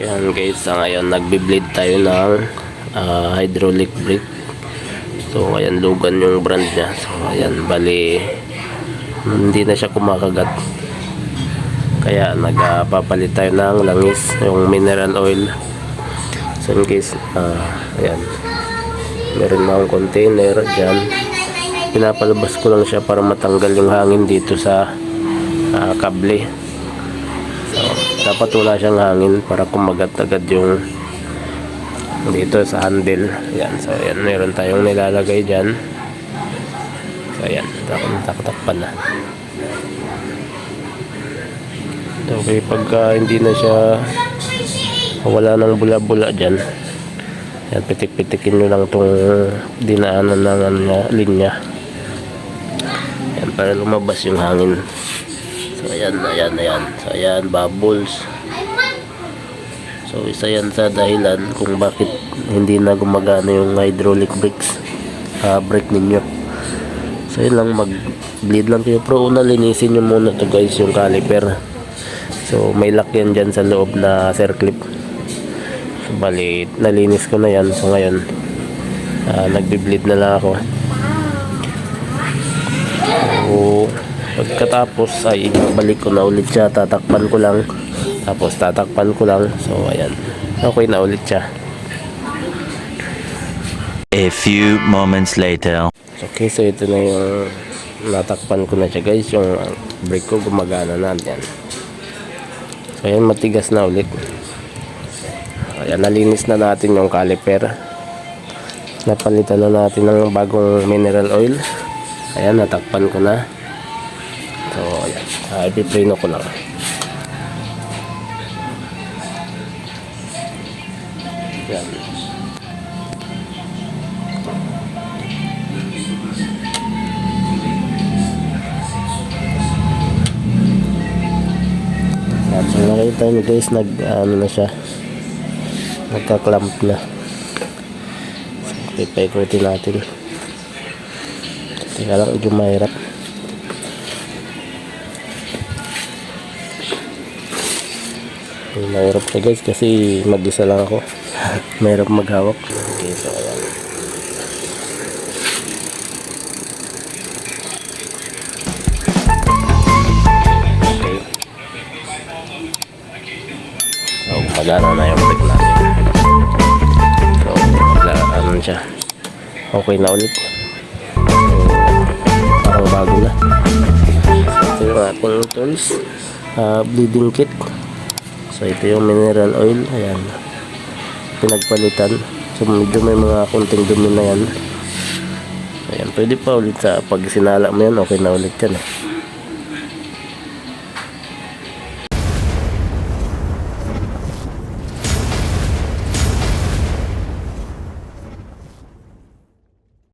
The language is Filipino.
Yan guys, sa ngayon nagbi-bleed tayo ng ah, hydraulic brake. So ayan, Lugan yung brand niya. So ayan, bali hindi na siya kumakagat. Kaya nagpapalit tayo ng langis, yung mineral oil. So in case, ah, ayan, meron na akong container dyan. Pinapalabas ko lang siya para matanggal yung hangin dito sa ah, kable. Dapat wala siyang hangin para kumagat agad yung dito sa handle. Yan. So, yan. Meron tayong nilalagay dyan. So, yan. Tak- Taktakpan na. Okay, pagka hindi na siya wala nang bula-bula dyan. Yan, pitik-pitikin nyo lang itong dinaanan ng ano, linya. Yan, para lumabas yung hangin. So, ayan, ayan, ayan. So, ayan, bubbles. So, isa yan sa dahilan kung bakit hindi na gumagana yung hydraulic brakes. ah brake ninyo. So, yun lang, mag-bleed lang kayo. Pero una, linisin nyo muna to guys, yung caliper. So, may lock yan dyan sa loob na circlip. So, bali, nalinis ko na yan. So, ngayon, ah nagbi-bleed na lang ako. So, pagkatapos ay balik ko na ulit siya, tatakpan ko lang. Tapos tatakpan ko lang. So, ayan. Okay na ulit siya. A few moments later. Okay, so ito na yung natakpan ko na siya guys. Yung brake ko gumagana na. Ayan. So, ayan, matigas na ulit. Ayan, nalinis na natin yung caliper. Napalitan na natin ng bagong mineral oil. Ayan, natakpan ko na. Uh, ipiprino ko lang. Ayan. Ayan, so nakita nyo guys, nag, ano na siya. Nagka-clamp na. So, ipaikutin natin. Teka lang, medyo mahirap. Mahirap siya guys kasi mag-isa lang ako. Mahirap maghawak. Okay, so ayan. Okay. So, pagana na yung brake natin. So, ano siya. Okay na ulit. So, parang bago na. So, yung ating tools. Ah, bleeding kit. So, ito yung mineral oil. Ayan. Pinagpalitan. So, medyo may mga konting dumi na yan. Ayan, pwede pa ulit sa pag sinala mo yan, okay na ulit yan. Eh.